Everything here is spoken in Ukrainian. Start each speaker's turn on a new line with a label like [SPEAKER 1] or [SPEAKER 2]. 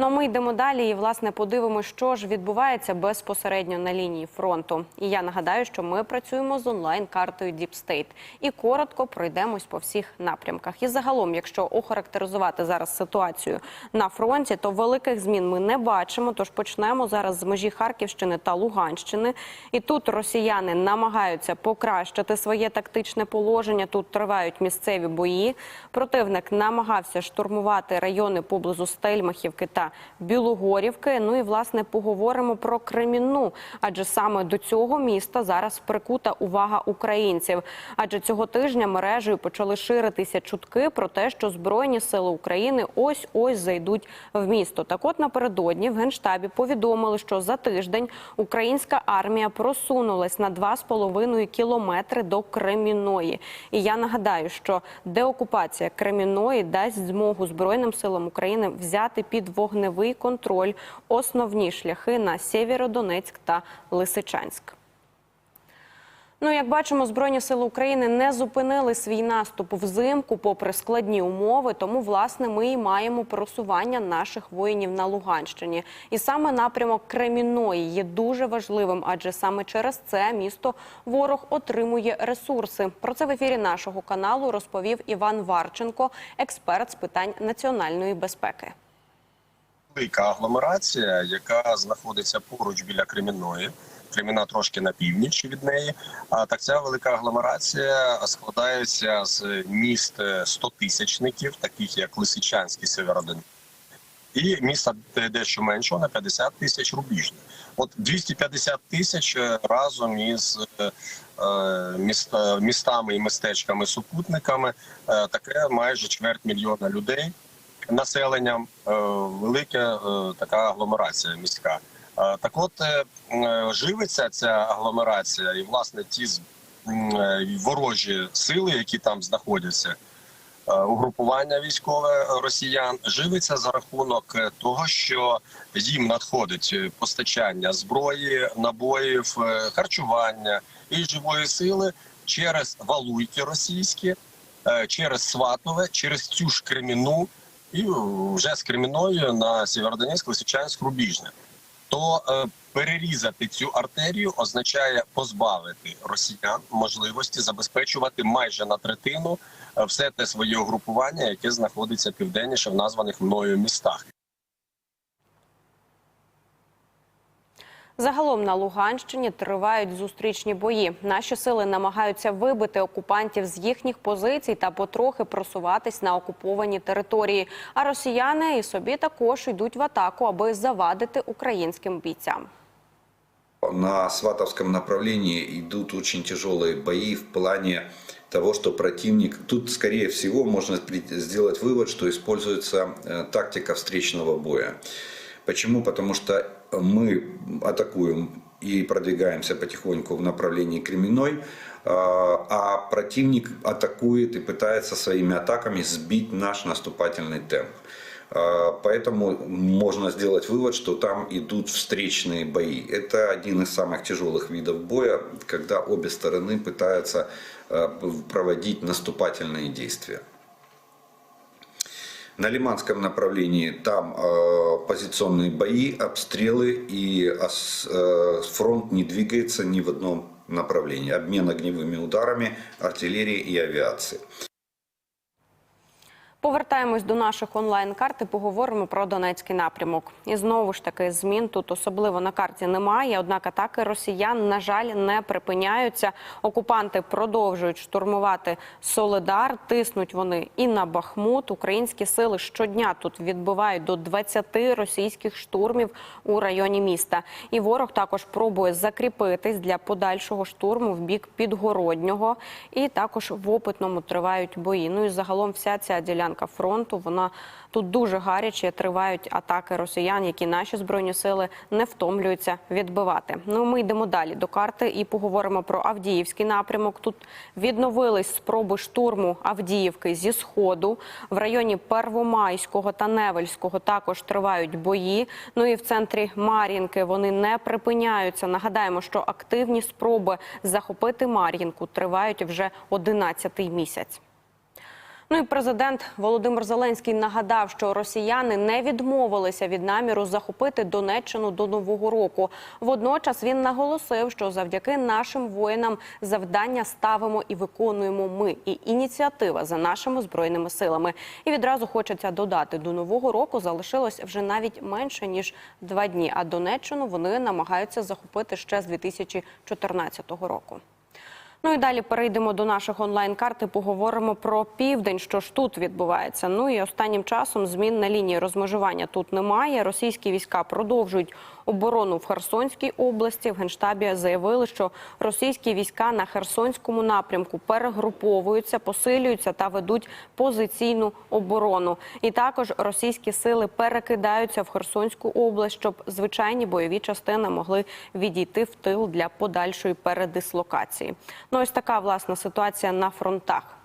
[SPEAKER 1] Ну а ми йдемо далі і власне подивимося, що ж відбувається безпосередньо на лінії фронту. І я нагадаю, що ми працюємо з онлайн-картою Deep State і коротко пройдемось по всіх напрямках. І загалом, якщо охарактеризувати зараз ситуацію на фронті, то великих змін ми не бачимо. Тож почнемо зараз з межі Харківщини та Луганщини. І тут росіяни намагаються покращити своє тактичне положення. Тут тривають місцеві бої. Противник намагався штурмувати райони поблизу Стельмахівки та Білогорівки. Ну і власне поговоримо про Кремінну, адже саме до цього міста зараз прикута увага українців. Адже цього тижня мережею почали ширитися чутки про те, що збройні сили України ось ось зайдуть в місто. Так, от напередодні в генштабі повідомили, що за тиждень українська армія просунулась на 2,5 кілометри до Кремінної. І я нагадаю, що деокупація Кремінної дасть змогу збройним силам України взяти під вогневий контроль основні шляхи на Сєвєродонецьк та Лисичанськ. Ну, як бачимо, збройні сили України не зупинили свій наступ взимку, попри складні умови. Тому, власне, ми і маємо просування наших воїнів на Луганщині. І саме напрямок Кремінної є дуже важливим, адже саме через це місто ворог отримує ресурси. Про це в ефірі нашого каналу розповів Іван Варченко, експерт з питань національної безпеки.
[SPEAKER 2] Велика агломерація, яка знаходиться поруч біля Кремінної. Креміна трошки на північ від неї. А так ця велика агломерація складається з міст стотисячників, таких як Лисичанський Северодон, і міста дещо меншого на 50 тисяч рубіжне. От 250 тисяч разом із е, міст- містами і містечками супутниками. е, Таке майже чверть мільйона людей населенням е, велика е, така агломерація міська. Е, Так от живиться ця агломерація, і власне ті ворожі сили, які там знаходяться, угрупування військове росіян, живиться за рахунок того, що їм надходить постачання зброї, набоїв, харчування і живої сили через валуйки російські, через Сватове, через цю ж Креміну і вже з Креміною на Сєвєродонецьк, Лисичанськ, Рубіжне. То е, перерізати цю артерію означає позбавити росіян можливості забезпечувати майже на третину е, все те своє угрупування, яке знаходиться південніше в названих мною містах.
[SPEAKER 1] Загалом на Луганщині тривають зустрічні бої. Наші сили намагаються вибити окупантів з їхніх позицій та потрохи просуватись на окуповані території. А росіяни і собі також йдуть в атаку, аби завадити українським бійцям.
[SPEAKER 3] На Сватовском направлении идут очень тяжелые бои в плане того, что противник... Тут, скорее всего, можно при- сделать вывод, что используется э, тактика встречного боя. Почему? Потому что мы атакуем и продвигаемся потихоньку в направлении Кременной, э, а противник атакует и пытается своими атаками сбить наш наступательный темп. А, Поэтому можно сделать вывод, что там идут встречные бои. Это один из самых тяжелых видов боя, когда обе стороны пытаются э, проводить наступательные действия. На Лиманском направлении там э, позиционные бои, обстрелы и ос- э, фронт не двигается ни в одном направлении. Обмен огневыми ударами артиллерии и авиации.
[SPEAKER 1] Повертаємось до наших онлайн-карт і поговоримо про Донецький напрямок. І знову ж таки змін тут особливо на карті немає. Однак атаки росіян, на жаль, не припиняються. Окупанти продовжують штурмувати Солидар. Тиснуть вони і на Бахмут. Українські сили щодня тут відбивають до 20 російських штурмів у районі міста. І ворог також пробує закріпитись для подальшого штурму в бік Підгороднього. І також в опитному тривають бої. Ну і загалом вся ця ділянка фронту вона тут дуже гаряче. Тривають атаки росіян, які наші збройні сили не втомлюються відбивати. Ну ми йдемо далі до карти і поговоримо про Авдіївський напрямок. Тут відновились спроби штурму Авдіївки зі сходу в районі Первомайського та Невельського. Також тривають бої. Ну і в центрі Мар'їнки вони не припиняються. Нагадаємо, що активні спроби захопити Мар'їнку тривають вже 11-й місяць. Ну і президент Володимир Зеленський нагадав, що росіяни не відмовилися від наміру захопити Донеччину до нового року. Водночас він наголосив, що завдяки нашим воїнам завдання ставимо і виконуємо ми. І ініціатива за нашими збройними силами. І відразу хочеться додати до нового року залишилось вже навіть менше ніж два дні. А Донеччину вони намагаються захопити ще з 2014 року. Ну і далі перейдемо до наших онлайн-карт і поговоримо про південь, що ж тут відбувається. Ну і останнім часом змін на лінії розмежування тут немає. Російські війська продовжують оборону в Херсонській області. В генштабі заявили, що російські війська на Херсонському напрямку перегруповуються, посилюються та ведуть позиційну оборону. І також російські сили перекидаються в Херсонську область, щоб звичайні бойові частини могли відійти в тил для подальшої передислокації. Ну ось така власна ситуація на фронтах.